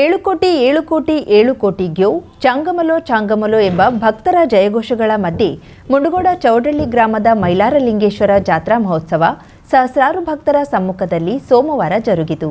ಏಳು ಕೋಟಿ ಏಳು ಕೋಟಿ ಏಳು ಕೋಟಿ ಗ್ಯೋ ಚಾಂಗಮಲೋ ಚಾಂಗಮಲೋ ಎಂಬ ಭಕ್ತರ ಜಯಘೋಷಗಳ ಮಧ್ಯೆ ಮುಂಡಗೋಡ ಚೌಡಳ್ಳಿ ಗ್ರಾಮದ ಮೈಲಾರಲಿಂಗೇಶ್ವರ ಜಾತ್ರಾ ಮಹೋತ್ಸವ ಸಹಸ್ರಾರು ಭಕ್ತರ ಸಮ್ಮುಖದಲ್ಲಿ ಸೋಮವಾರ ಜರುಗಿತು.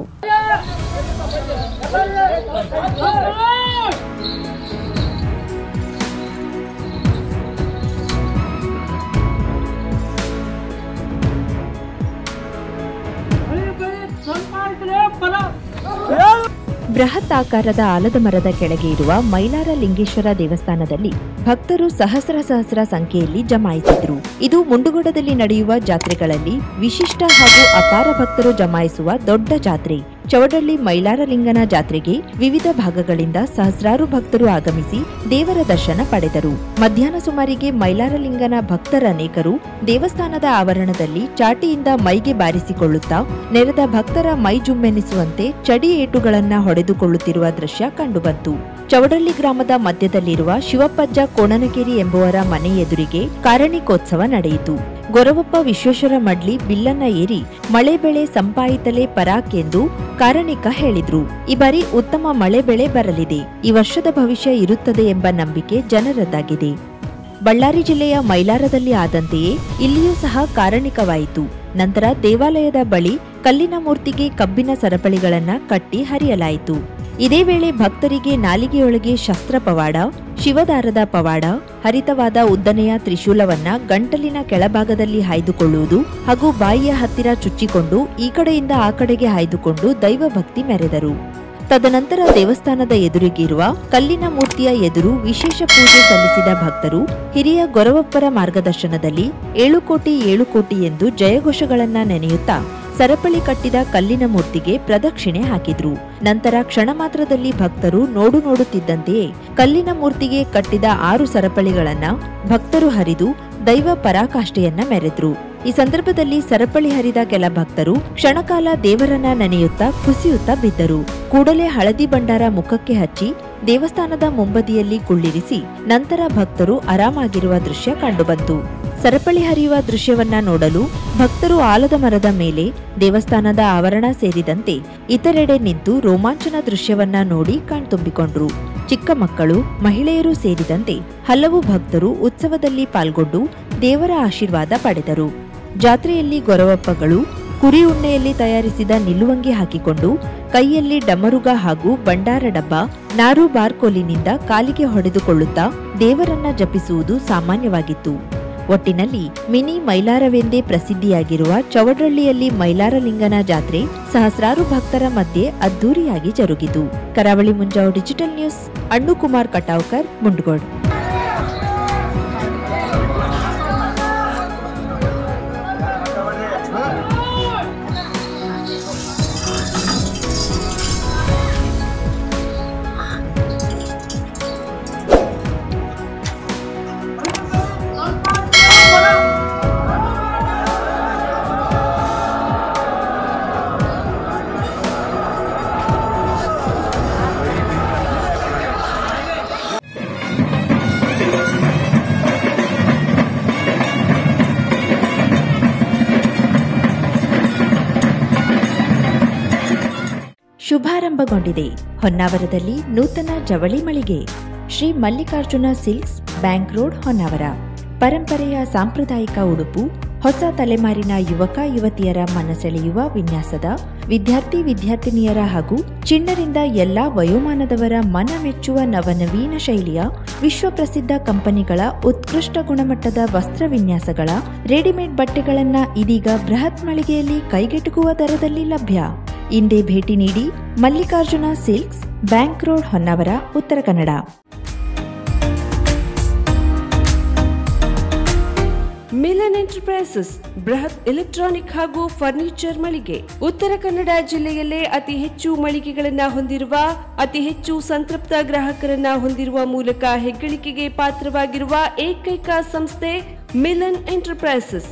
ಬೃಹತ್ ಆಕಾರದ ಆಲದ ಮರದ ಕೆಳಗೆ ಇರುವ ಮೈಲಾರ ಲಿಂಗೇಶ್ವರ ದೇವಸ್ಥಾನದಲ್ಲಿ ಭಕ್ತರು ಸಹಸ್ರ ಸಹಸ್ರ ಸಂಖ್ಯೆಯಲ್ಲಿ ಜಮಾಯಿಸಿದ್ರು. ಇದು ಮುಂಡುಗೋಡದಲ್ಲಿ ನಡೆಯುವ ಜಾತ್ರೆಗಳಲ್ಲಿ ವಿಶಿಷ್ಟ ಹಾಗೂ ಅಪಾರ ಭಕ್ತರು ಜಮಾಯಿಸುವ ದೊಡ್ಡ ಜಾತ್ರೆ. ಚವಡಳ್ಳಿ ಮೈಲಾರಲಿಂಗನ ಜಾತ್ರೆಗೆ ವಿವಿಧ ಭಾಗಗಳಿಂದ ಸಹಸ್ರಾರು ಭಕ್ತರು ಆಗಮಿಸಿ ದೇವರ ದರ್ಶನ ಪಡೆದರು. ಮಧ್ಯಾಹ್ನ ಸುಮಾರಿಗೆ ಮೈಲಾರಲಿಂಗನ ಭಕ್ತರನೇಕರು ದೇವಸ್ಥಾನದ ಆವರಣದಲ್ಲಿ ಚಾಟಿಯಿಂದ ಮೈಗೆ ಬಾರಿಸಿಕೊಳ್ಳುತ್ತಾ ನೆರೆದ ಭಕ್ತರ ಮೈ ಜುಮ್ಮೆನಿಸುವಂತೆ ಚಡಿ ಏಟುಗಳನ್ನು ಹೊಡೆದುಕೊಳ್ಳುತ್ತಿರುವ ದೃಶ್ಯ ಕಂಡುಬಂತು. ಚವಡಳ್ಳಿ ಗ್ರಾಮದ ಮಧ್ಯದಲ್ಲಿರುವ ಶಿವಪ್ಪಜ್ಜ ಕೋಣನಗೇರಿ ಎಂಬುವರ ಮನೆ ಎದುರಿಗೆ ಕಾರಣಿಕೋತ್ಸವ ನಡೆಯಿತು. ಗೊರವಪ್ಪ ವಿಶ್ವೇಶ್ವರ ಮಡ್ಲಿ ಬಿಲ್ಲನ್ನ ಏರಿ ಮಳೆ ಬೆಳೆ ಸಂಪಾಯಿತಲೇ ಪರಾಕ್ ಎಂದು ಕಾರಣಿಕ ಹೇಳಿದ್ರು. ಈ ಬಾರಿ ಉತ್ತಮ ಮಳೆ ಬೆಳೆ ಬರಲಿದೆ. ಈ ವರ್ಷದ ಭವಿಷ್ಯ ಇರುತ್ತದೆ ಎಂಬ ನಂಬಿಕೆ ಜನರದ್ದಾಗಿದೆ. ಬಳ್ಳಾರಿ ಜಿಲ್ಲೆಯ ಮೈಲಾರದಲ್ಲಿ ಆದಂತೆಯೇ ಇಲ್ಲಿಯೂ ಸಹ ಕಾರಣಿಕವಾಯಿತು. ನಂತರ ದೇವಾಲಯದ ಬಳಿ ಕಲ್ಲಿನ ಮೂರ್ತಿಗೆ ಕಬ್ಬಿನ ಸರಪಳಿಗಳನ್ನು ಕಟ್ಟಿ ಹರಿಯಲಾಯಿತು. ಇದೇ ವೇಳೆ ಭಕ್ತರಿಗೆ ನಾಲಿಗೆಯೊಳಗೆ ಶಸ್ತ್ರ ಪವಾಡ, ಶಿವದಾರದ ಪವಾಡ, ಹರಿತವಾದ ಉದ್ದನೆಯ ತ್ರಿಶೂಲವನ್ನ ಗಂಟಲಿನ ಕೆಳಭಾಗದಲ್ಲಿ ಹಾಯ್ದುಕೊಳ್ಳುವುದು ಹಾಗೂ ಬಾಯಿಯ ಹತ್ತಿರ ಚುಚ್ಚಿಕೊಂಡು ಈ ಕಡೆಯಿಂದ ಆ ಕಡೆಗೆ ಹಾಯ್ದುಕೊಂಡು ದೈವಭಕ್ತಿ ಮೆರೆದರು. ತದನಂತರ ದೇವಸ್ಥಾನದ ಎದುರಿಗಿರುವ ಕಲ್ಲಿನ ಮೂರ್ತಿಯ ಎದುರು ವಿಶೇಷ ಪೂಜೆ ಸಲ್ಲಿಸಿದ ಭಕ್ತರು ಹಿರಿಯ ಗೊರವಪ್ಪರ ಮಾರ್ಗದರ್ಶನದಲ್ಲಿ ಏಳು ಕೋಟಿ ಏಳು ಕೋಟಿ ಎಂದು ಜಯಘೋಷಗಳನ್ನ ನೆನೆಯುತ್ತಾ ಸರಪಳಿ ಕಟ್ಟಿದ ಕಲ್ಲಿನ ಮೂರ್ತಿಗೆ ಪ್ರದಕ್ಷಿಣೆ ಹಾಕಿದ್ರು. ನಂತರ ಕ್ಷಣ ಮಾತ್ರದಲ್ಲಿ ಭಕ್ತರು ನೋಡು ನೋಡುತ್ತಿದ್ದಂತೆಯೇ ಕಲ್ಲಿನ ಮೂರ್ತಿಗೆ ಕಟ್ಟಿದ ಆರು ಸರಪಳಿಗಳನ್ನ ಭಕ್ತರು ಹರಿದು ದೈವ ಪರಾಕಾಷ್ಠೆಯನ್ನ ಮೆರೆದ್ರು. ಈ ಸಂದರ್ಭದಲ್ಲಿ ಸರಪಳಿ ಹರಿದ ಕೆಲ ಭಕ್ತರು ಕ್ಷಣಕಾಲ ದೇವರನ್ನ ನೆನೆಯುತ್ತಾ ಕುಸಿಯುತ್ತಾ ಬಿದ್ದರು. ಕೂಡಲೇ ಹಳದಿ ಭಂಡಾರ ಮುಖಕ್ಕೆ ಹಚ್ಚಿ ದೇವಸ್ಥಾನದ ಮುಂಬದಿಯಲ್ಲಿ ಕುಳ್ಳಿರಿಸಿ ನಂತರ ಭಕ್ತರು ಆರಾಮಾಗಿರುವ ದೃಶ್ಯ ಕಂಡುಬಂತು. ಸರಪಳಿ ಹರಿಯುವ ದೃಶ್ಯವನ್ನ ನೋಡಲು ಭಕ್ತರು ಆಲದ ಮರದ ಮೇಲೆ ದೇವಸ್ಥಾನದ ಆವರಣ ಸೇರಿದಂತೆ ಇತರೆಡೆ ನಿಂತು ರೋಮಾಂಚನ ದೃಶ್ಯವನ್ನ ನೋಡಿ ಕಣ್ತುಂಬಿಕೊಂಡ್ರು. ಚಿಕ್ಕ ಮಕ್ಕಳು, ಮಹಿಳೆಯರು ಸೇರಿದಂತೆ ಹಲವು ಭಕ್ತರು ಉತ್ಸವದಲ್ಲಿ ಪಾಲ್ಗೊಂಡು ದೇವರ ಆಶೀರ್ವಾದ ಪಡೆದರು. ಜಾತ್ರೆಯಲ್ಲಿ ಗೊರವಪ್ಪಗಳು, ಕುರಿ ಉಣ್ಣೆಯಲ್ಲಿ ತಯಾರಿಸಿದ ನಿಲುವಂಗಿ ಹಾಕಿಕೊಂಡು ಕೈಯಲ್ಲಿ ಡಮರುಗ ಹಾಗೂ ಬಂಡಾರ ಡಬ್ಬ, ನಾರು ಬಾರ್ಕೋಲಿನಿಂದ ಕಾಲಿಗೆ ಹೊಡೆದುಕೊಳ್ಳುತ್ತಾ ದೇವರನ್ನ ಜಪಿಸುವುದು ಸಾಮಾನ್ಯವಾಗಿತ್ತು. ಒಟ್ಟಿನಲ್ಲಿ ಮಿನಿ ಮೈಲಾರವೆಂದೇ ಪ್ರಸಿದ್ಧಿಯಾಗಿರುವ ಚವಡಳ್ಳಿಯಲ್ಲಿ ಮೈಲಾರಲಿಂಗನ ಜಾತ್ರೆ ಸಹಸ್ರಾರು ಭಕ್ತರ ಮಧ್ಯೆ ಅದ್ದೂರಿಯಾಗಿ ಜರುಗಿತು. Karavali Munjavu digital news Annu Kumar Katavkar, Mundgod. ಶುಭಾರಂಭಗೊಂಡಿದೆ. ಹೊನ್ನಾವರದಲ್ಲಿ ನೂತನ ಜವಳಿ ಮಳಿಗೆ. Shri Mallikarjuna silks bank road, Honnavar. ಪರಂಪರೆಯ ಸಾಂಪ್ರದಾಯಿಕ ಉಡುಪು, ಹೊಸ ತಲೆಮಾರಿನ ಯುವಕ, ಯುವತಿಯರ ಮನಸೆಳೆಯುವ ವಿನ್ಯಾಸದ ವಿದ್ಯಾರ್ಥಿ, ವಿದ್ಯಾರ್ಥಿನಿಯರ ಹಾಗೂ ಚಿಣ್ಣರಿಂದ ಎಲ್ಲಾ ವಯೋಮಾನದವರ ಮನ ಮೆಚ್ಚುವ ನವನವೀನ ಶೈಲಿಯ ವಿಶ್ವಪ್ರಸಿದ್ಧ ಕಂಪನಿಗಳ ಉತ್ಕೃಷ್ಟ ಗುಣಮಟ್ಟದ ವಸ್ತ್ರ ವಿನ್ಯಾಸಗಳ ರೆಡಿಮೇಡ್ ಬಟ್ಟೆಗಳನ್ನ ಇದೀಗ ಬೃಹತ್ ಮಳಿಗೆಯಲ್ಲಿ ಕೈಗೆಟುಕುವ ದರದಲ್ಲಿ ಲಭ್ಯ. ಇಂದೇ ಭೇಟಿ ನೀಡಿ Mallikarjuna silks, bank road Honnavar, Uttara Kannada. Milan enterprises, ಬೃಹತ್ ಎಲೆಕ್ಟ್ರಾನಿಕ್ ಹಾಗೂ ಫರ್ನಿಚರ್ ಮಳಿಗೆ. ಉತ್ತರ ಕನ್ನಡ ಜಿಲ್ಲೆಯಲ್ಲೇ ಅತಿ ಹೆಚ್ಚು ಮಳಿಗೆಗಳನ್ನು ಹೊಂದಿರುವ, ಅತಿ ಹೆಚ್ಚು ಸಂತೃಪ್ತ ಗ್ರಾಹಕರನ್ನ ಹೊಂದಿರುವ ಮೂಲಕ ಹೆಗ್ಗಳಿಕೆಗೆ ಪಾತ್ರವಾಗಿರುವ ಏಕೈಕ ಸಂಸ್ಥೆ ಮಿಲನ್ ಎಂಟರ್ಪ್ರೈಸಸ್.